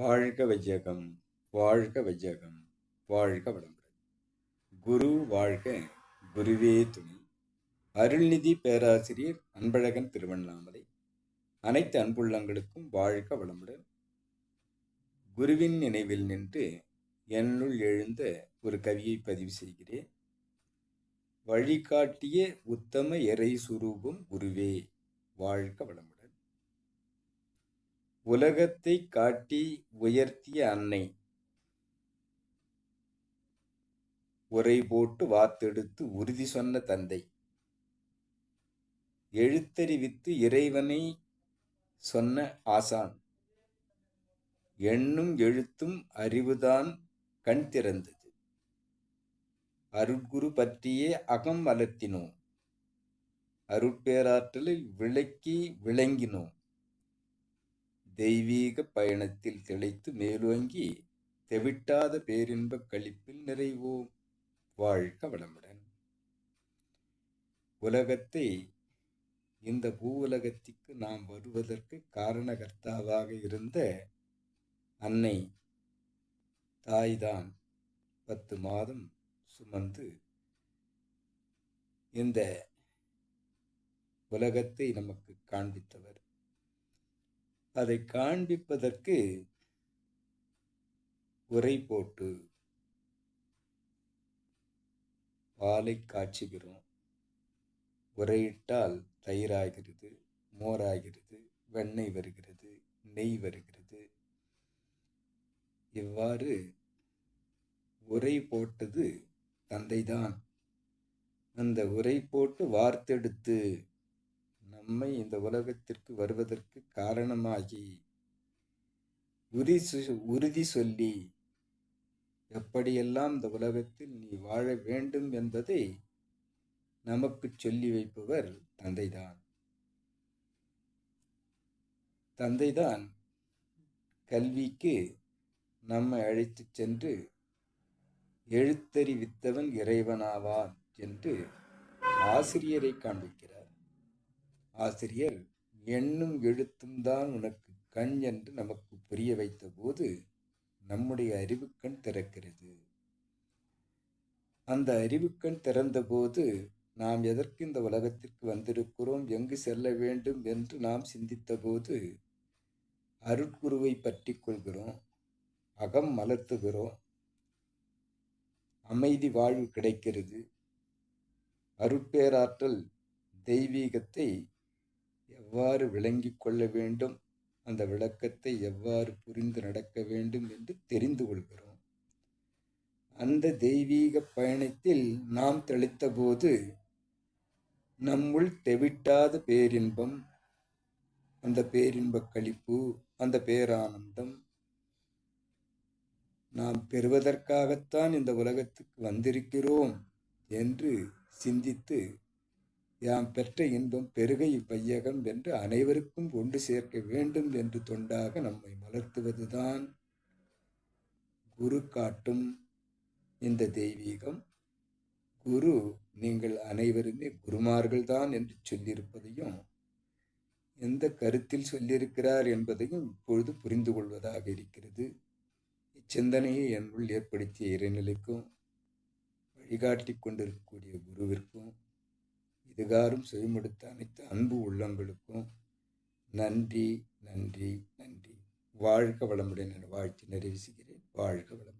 வாழ்க வையகம் வாழ்க வையகம் வாழ்க வளமுடன். குரு வாழ்க குருவே துணை. அருள்நிதி பேராசிரியர் அன்பழகன் திருவண்ணாமலை. அனைத்து அன்புள்ளங்களுக்கும் வாழ்க வளமுடன். குருவின் நினைவில் நின்று என்னுள் எழுந்த ஒரு கவியை பதிவு செய்கிறேன். வழிகாட்டிய உத்தம இறை சுரூபம் குருவே வாழ்க வளமுடன். உலகத்தை காட்டி உயர்த்திய அன்னை. உரை போட்டு வாத்தெடுத்து உறுதி சொன்ன தந்தை. எழுத்தறிவித்து இறைவனை சொன்ன ஆசான். எண்ணும் எழுத்தும் அறிவுதான் கண் திறந்தது. அருட்குரு பற்றியே அகம் வளர்த்தினோம். அருட்பேராற்றலில் விளக்கி விளங்கினோம். தெய்வீக பயணத்தில் திளைத்து மேலோங்கி தெவிட்டாத பேரின்பக் கழிப்பில் நிறைவோம். வாழ்க வளமுடன். உலகத்தை இந்த பூ உலகத்திற்கு நாம் வருவதற்கு காரணகர்த்தாவாக இருந்த அன்னை தாய்தான் பத்து மாதம் சுமந்து இந்த உலகத்தை நமக்கு காண்பித்தவர். அதை காண்பிப்பதற்கு உரை போட்டு பாலை காய்ச்சுகிறோம். உரையிட்டால் தயிராகிறது மோராகிறது வெண்ணெய் வருகிறது நெய் வருகிறது. இவ்வாறு உரை போட்டது தந்தைதான். அந்த உரை போட்டு வார்த்தெடுத்து நம்மை இந்த உலகத்திற்கு வருவதற்கு காரணமாகி உறுதி உறுதி சொல்லி எப்படியெல்லாம் இந்த உலகத்தில் நீ வாழ வேண்டும் என்பதை நமக்கு சொல்லி வைப்பவர் தந்தைதான். தந்தைதான் கல்விக்கு நம்மை அழைத்து சென்று எழுத்தறிவித்தவன் இறைவனாவான் என்று ஆசிரியரை காண்பிக்கிறார். ஆசிரியர் எண்ணும் எழுத்தும் தான் உனக்கு கண் என்று நமக்கு புரிய வைத்த போது நம்முடைய அறிவுக்கண் திறக்கிறது. அந்த அறிவுக்கண் திறந்தபோது நாம் எதற்கு இந்த உலகத்திற்கு வந்திருக்கிறோம்? எங்கு செல்ல வேண்டும்? என்று நாம் சிந்தித்தபோது அருட்குருவை பற்றி கொள்கிறோம் அகம் மலர்த்துகிறோம் அமைதி வாழ்வு கிடைக்கிறது. அருட்பேராற்றல் தெய்வீகத்தை எவ்வாறு விளங்கிக் கொள்ள வேண்டும்? அந்த விளக்கத்தை எவ்வாறு புரிந்து நடக்க வேண்டும் என்று தெரிந்து கொள்கிறோம். அந்த தெய்வீக பயணத்தில் நாம் தெளித்தபோது நம்முள் தெவிட்டாத பேரின்பம் அந்த பேரின்பக் கழிப்பு அந்த பேரானந்தம் நாம் பெறுவதற்காகத்தான் இந்த உலகத்துக்கு வந்திருக்கிறோம் என்று சிந்தித்து யாம் பெற்ற இன்பம் பெருகை இவ்வையகம் என்று அனைவருக்கும் கொண்டு சேர்க்க வேண்டும் என்று தொண்டாக நம்மை மலர்த்துவதுதான் குரு காட்டும் இந்த தெய்வீகம். குரு நீங்கள் அனைவருமே குருமார்கள்தான் என்று சொல்லியிருப்பதையும் எந்த கருத்தில் சொல்லியிருக்கிறார் என்பதையும் இப்பொழுது புரிந்து கொள்வதாக இருக்கிறது. இச்சிந்தனையை என்னுள் ஏற்படுத்திய இறைநிலைக்கும் வழிகாட்டி கொண்டிருக்கக்கூடிய குருவிற்கும் இதுகாரும் செவிமடுத்த அனைத்து அன்பு உள்ளங்களுக்கும் நன்றி நன்றி நன்றி. வாழ்க வளமுடன் என வாழ்த்தி நிறைவு செய்கிறேன். வாழ்க வளமுடன்.